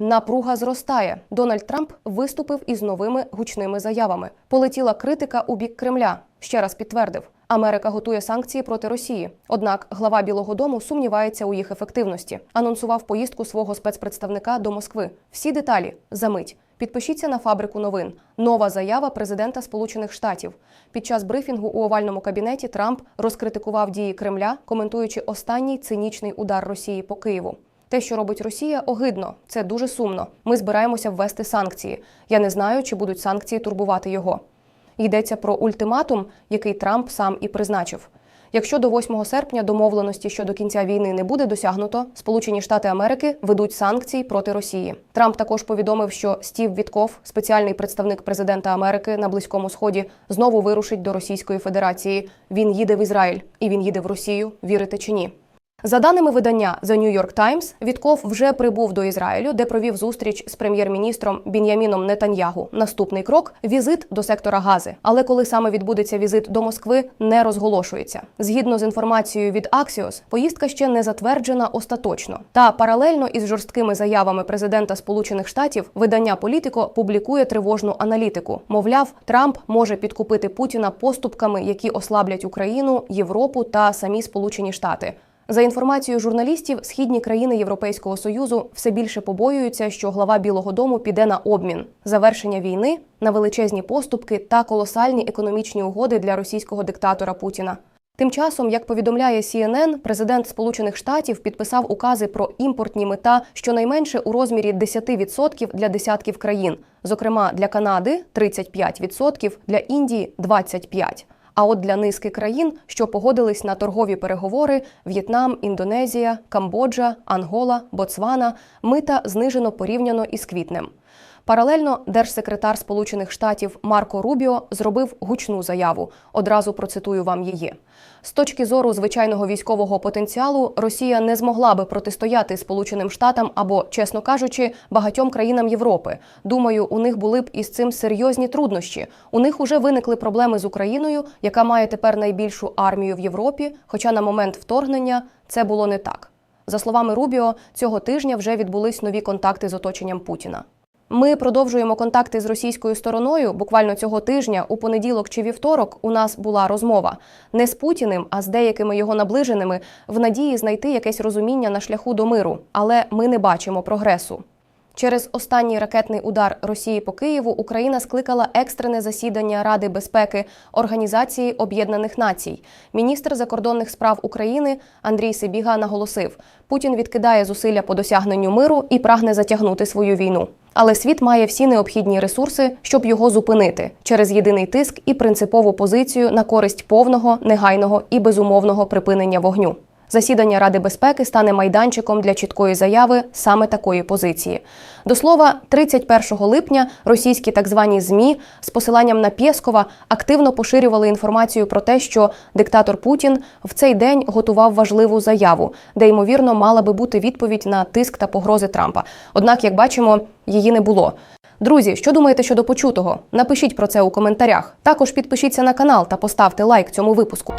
Напруга зростає. Дональд Трамп виступив із новими гучними заявами. Полетіла критика у бік Кремля. Ще раз підтвердив, Америка готує санкції проти Росії. Однак глава Білого Дому сумнівається у їх ефективності. Анонсував поїздку свого спецпредставника до Москви. Всі деталі за мить. Підпишіться на фабрику новин. Нова заява президента Сполучених Штатів. Під час брифінгу у овальному кабінеті Трамп розкритикував дії Кремля, коментуючи останній цинічний удар Росії по Києву. Те, що робить Росія, огидно. Це дуже сумно. Ми збираємося ввести санкції. Я не знаю, чи будуть санкції турбувати його. Йдеться про ультиматум, який Трамп сам і призначив. Якщо до 8 серпня домовленості щодо кінця війни не буде досягнуто, Сполучені Штати Америки ведуть санкції проти Росії. Трамп також повідомив, що Стів Вітков, спеціальний представник президента Америки на Близькому Сході, знову вирушить до Російської Федерації. Він їде в Ізраїль і він їде в Росію. Вірите чи ні? За даними видання The New York Times, Вітков вже прибув до Ізраїлю, де провів зустріч з прем'єр-міністром Бін'яміном Нетаньягу. Наступний крок візит до сектора Гази. Але коли саме відбудеться візит до Москви, не розголошується. Згідно з інформацією від Axios, поїздка ще не затверджена остаточно. Та паралельно із жорсткими заявами президента Сполучених Штатів видання Політико публікує тривожну аналітику. Мовляв, Трамп може підкупити Путіна поступками, які ослаблять Україну, Європу та самі Сполучені Штати. За інформацією журналістів, східні країни Європейського союзу все більше побоюються, що глава Білого Дому піде на обмін завершення війни на величезні поступки та колосальні економічні угоди для російського диктатора Путіна. Тим часом, як повідомляє CNN, президент Сполучених Штатів підписав укази про імпортні мета щонайменше у розмірі 10% для десятків країн, зокрема для Канади 35%, для Індії 25%. А от для низки країн, що погодились на торгові переговори В'єтнам, Індонезія, Камбоджа, Ангола, Боцвана, мита знижено порівняно із квітнем. Паралельно держсекретар Сполучених Штатів Марко Рубіо зробив гучну заяву. Одразу процитую вам її. З точки зору звичайного військового потенціалу, Росія не змогла би протистояти Сполученим Штатам або, чесно кажучи, багатьом країнам Європи. Думаю, у них були б із цим серйозні труднощі. У них уже виникли проблеми з Україною, яка має тепер найбільшу армію в Європі. Хоча на момент вторгнення це було не так. За словами Рубіо, цього тижня вже відбулись нові контакти з оточенням Путіна. Ми продовжуємо контакти з російською стороною. Буквально цього тижня, у понеділок чи вівторок, у нас була розмова не з Путіним, а з деякими його наближеними в надії знайти якесь розуміння на шляху до миру. Але ми не бачимо прогресу. Через останній ракетний удар Росії по Києву Україна скликала екстрене засідання Ради безпеки Організації Об'єднаних Націй. Міністр закордонних справ України Андрій Сибіга наголосив: Путін відкидає зусилля по досягненню миру і прагне затягнути свою війну. Але світ має всі необхідні ресурси, щоб його зупинити через єдиний тиск і принципову позицію на користь повного, негайного і безумовного припинення вогню. Засідання Ради безпеки стане майданчиком для чіткої заяви саме такої позиції. До слова, 31 липня російські так звані змі з посиланням на Пєскова активно поширювали інформацію про те, що диктатор Путін в цей день готував важливу заяву, де ймовірно мала би бути відповідь на тиск та погрози Трампа. Однак, як бачимо, її не було. Друзі, що думаєте щодо почутого? Напишіть про це у коментарях. Також підпишіться на канал та поставте лайк цьому випуску.